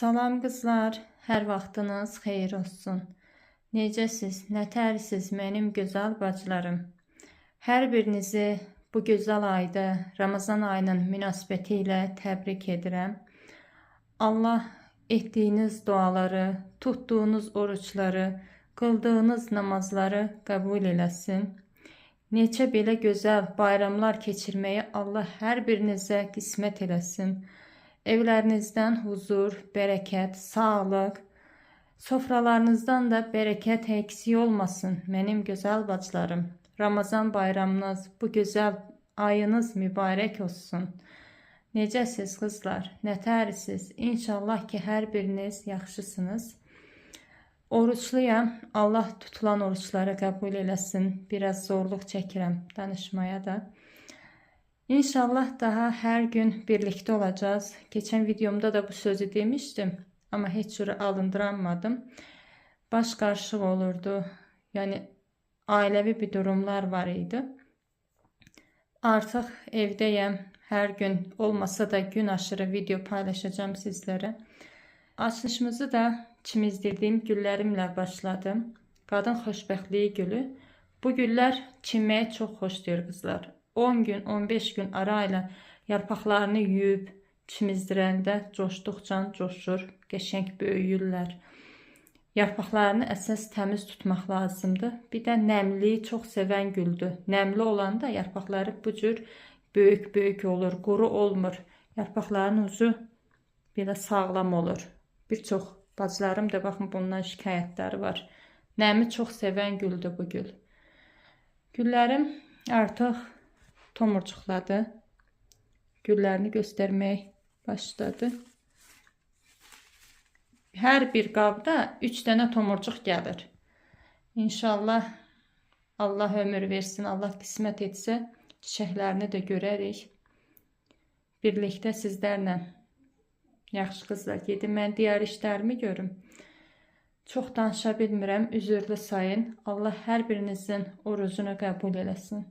Salam qızlar, hər vaxtınız xeyir olsun. Necəsiz, nətərsiz mənim gözəl bacılarım? Hər birinizi bu gözəl ayda, Ramazan ayının münasibəti ilə təbrik edirəm. Allah etdiyiniz duaları, tutduğunuz oruçları, qıldığınız namazları qəbul eləsin. Neçə belə gözəl bayramlar keçirməyi Allah hər birinizə qismət eləsin. Evlərinizdən huzur, bərəkət, sağlıq, sofralarınızdan da bərəkət eksik olmasın mənim gözəl bacılarım. Ramazan bayramınız, bu gözəl ayınız mübarək olsun. Necəsiz qızlar? Nətərsiz? İnşallah ki, hər biriniz yaxşısınız. Oruçluyam. Allah tutulan oruçları qəbul eləsin. Biraz zorluq çəkirəm danışmaya da. İnşallah daha her gün birlikte olacağız. Geçen videomda da bu sözü demiştim ama hiç cürə alındıramadım. Baş qarışıq olurdu. Yani ailevi bir durumlar var idi. Artıq evdəyəm. Hər gün olmasa da gün aşırı video paylaşacağım sizlere. Açılışımızı da çimizdirdiyim güllərimlə başladım. Qadın xoşbəxtliyi gülü. Bu güllər çimməyə çox xoşlayır qızlar. 10 gün, 15 gün arayla yarpaqlarını yuyub çimizdirəndə coşduqca coşur, qəşəng böyüyürlər. Yarpaqlarını əsas təmiz tutmaq lazımdır. Bir də nəmliyi çox sevən güldür. Nəmli olanda yarpaqları bu cür böyük-böyük olur, quru olmur. Yarpaqların ucu belə sağlam olur. Bir çox bacılarım da baxın bundan şikayətləri var. Nəmi çox sevən güldür bu gül. Güllərim artıq tomurcuqladı. Güllərini göstərmək başladı. Hər bir qabda 3 dənə tomurcuq gəlir. İnşallah Allah ömür versin, Allah qismət etsə çiçəklərini də görərik. Birlikdə sizlərlə yaxşı qızlar gedim. Mən digər işlərimi görüm. Çox danışa bilmirəm, üzürlü sayın. Allah hər birinizin orucunu qəbul eləsin.